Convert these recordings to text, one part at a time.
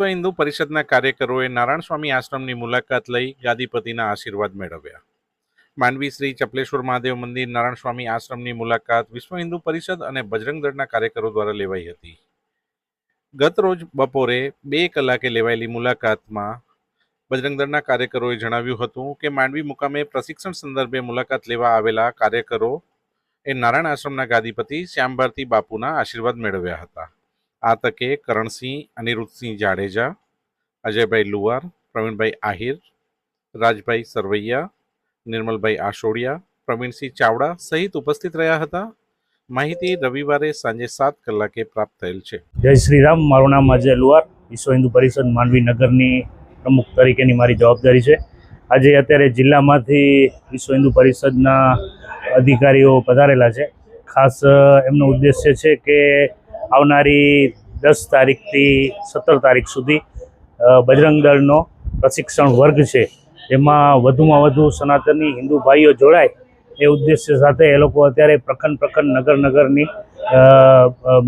વિશ્વ હિન્દુ પરિષદના કાર્યકરોએ નારાયણ સ્વામી આશ્રમની મુલાકાત લઈ ગાદીપતિના આશીર્વાદ મેળવ્યા. માંડવી શ્રી ચપલેશ્વર મહાદેવ મંદિર નારાયણ સ્વામી આશ્રમની મુલાકાત વિશ્વ હિન્દુ પરિષદ અને બજરંગ દળના કાર્યકરો દ્વારા લેવાઈ હતી. ગત રોજ બપોરે બે કલાકે લેવાયેલી મુલાકાતમાં બજરંગ દળના કાર્યકરોએ જણાવ્યું હતું કે માંડવી મુકામે પ્રશિક્ષણ સંદર્ભે મુલાકાત લેવા આવેલા કાર્યકરો એ નારાયણ આશ્રમના ગાદીપતિ શ્યામ ભારતી બાપુના આશીર્વાદ મેળવ્યા હતા. આ તકે કરણસિંહ, અનિરુદ્ધસિંહ જાડેજા, અજયભાઈ લુવાર પ્રવીણભાઈ આહિર, રાજભાઈ સરવૈયા, નિર્મલભાઈ આશોડિયા પ્રવીણસિંહ ચાવડા સહિત ઉપસ્થિત રહ્યા હતા. માહિતી રવિવારે સાંજે સાત કલાકે પ્રાપ્ત થયેલ છે. જય શ્રી રામ મારું નામ અજય લુવાર વિશ્વ હિન્દુ પરિષદ માંડવી નગરની પ્રમુખ તરીકેની મારી જવાબદારી છે. આજે અત્યારે જિલ્લામાંથી વિશ્વ હિન્દુ પરિષદના અધિકારીઓ પધારેલા છે. ખાસ એમનો ઉદ્દેશ્ય છે કે આવનારી દસ તારીખથી સત્તર તારીખ સુધી બજરંગ દળનો પ્રશિક્ષણ વર્ગ છે. એમાં વધુમાં વધુ સનાતની હિન્દુ ભાઈઓ જોડાય. એ ઉદ્દેશ્ય સાથે એ લોકો અત્યારે પ્રખંડ પ્રખંડ નગર નગરની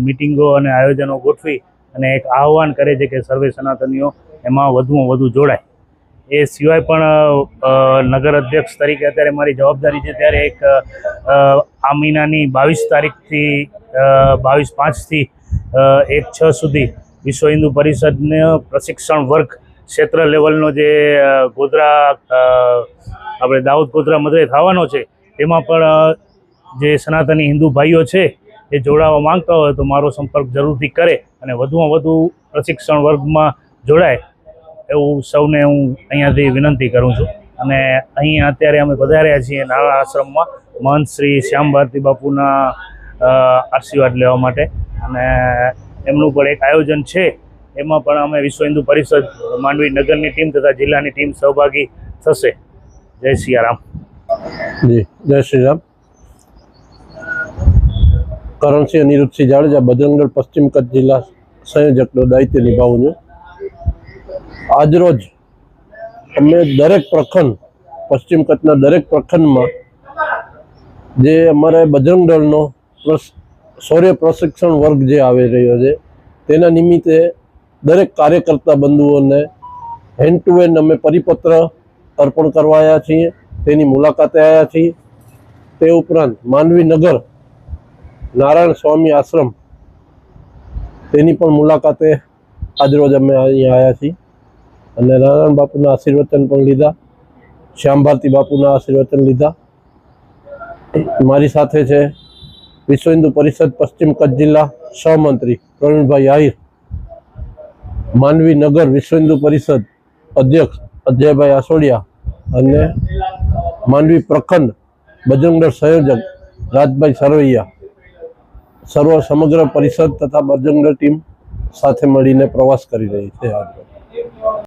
મિટિંગો અને આયોજનો ગોઠવી અને એક આહવાન કરે છે કે સર્વે સનાતનીઓ એમાં વધુમાં વધુ જોડાય. એ સિવાય પણ નગર અધ્યક્ષ તરીકે અત્યારે મારી જવાબદારી છે. ત્યારે એક આ મહિનાની બાવીસ તારીખથી બાવીસ પાંચથી એક છ સુધી વિશ્વ હિન્દુ પરિષદનો પ્રશિક્ષણ વર્ગ ક્ષેત્ર લેવલનો જે ગોધરા આપણે દાઉદ ગોધરા મધરે થવાનો છે, એમાં પણ જે સનાતની હિન્દુ ભાઈઓ છે, એ જોડાવા માંગતા હોય તો મારો સંપર્ક જરૂરથી કરે અને વધુમાં વધુ પ્રશિક્ષણ વર્ગમાં જોડાય એવું સૌને હું અહીંયાથી વિનંતી કરું છું. અને અહીં અત્યારે અમે પધાર્યા છીએ નાળા આશ્રમમાં મહંત શ્રી શ્યામ ભારતી બાપુના આશીર્વાદ લેવા માટે. અને એમનું પણ એક આયોજન છે. એમાં પણ અમે વિશ્વ હિન્દુ પરિષદ માંડવી નગરની ટીમ તથા જિલ્લાની ટીમ સહભાગી થશે. જય સિયારામ. જી, જય શ્રી રામ કરણસિંહ અનિરુદ્ધસિંહ જાડેજા બજરંગગઢ પશ્ચિમ કચ્છ જિલ્લા સંયોજકનો દાયિત્વ નિભાવું છું. આજરોજ અમે દરેક પ્રખંડ, પશ્ચિમ કચ્છના દરેક પ્રખંડમાં જે અમારે બજરંગ દળનો શૌર્ય પ્રશિક્ષણ વર્ગ જે આવી રહ્યો છે, તેના નિમિત્તે દરેક કાર્યકર્તા બંધુઓને હેન્ડ ટુ હેન્ડ અમે પરિપત્ર અર્પણ કરવા આવ્યા છીએ, તેની મુલાકાતે આવ્યા છીએ. તે ઉપરાંત માનવીનગર નારાયણ સ્વામી આશ્રમ, તેની પણ મુલાકાતે આજરોજ અમે અહીંયા આવ્યા છીએ. અને નારાયણ બાપુના આશીર્વચન પણ લીધા, શ્યામ ભારતી બાપુના આશીર્વચન લીધા. મારી સાથે છે વિશ્વ હિન્દુ પરિષદ પશ્ચિમ કચ્છ જિલ્લા સહમંત્રી પ્રવીણભાઈ આહિર, માનવી નગર વિશ્વ હિન્દુ પરિષદ અધ્યક્ષ અજયભાઈ આસોડિયા અને માનવી પ્રખંડ બજરંગદળ સંયોજક રાજભાઈ સરવૈયા. સર્વ સમગ્ર પરિષદ તથા બજરંગદળ ટીમ સાથે મળીને પ્રવાસ કરી રહી છે. આજે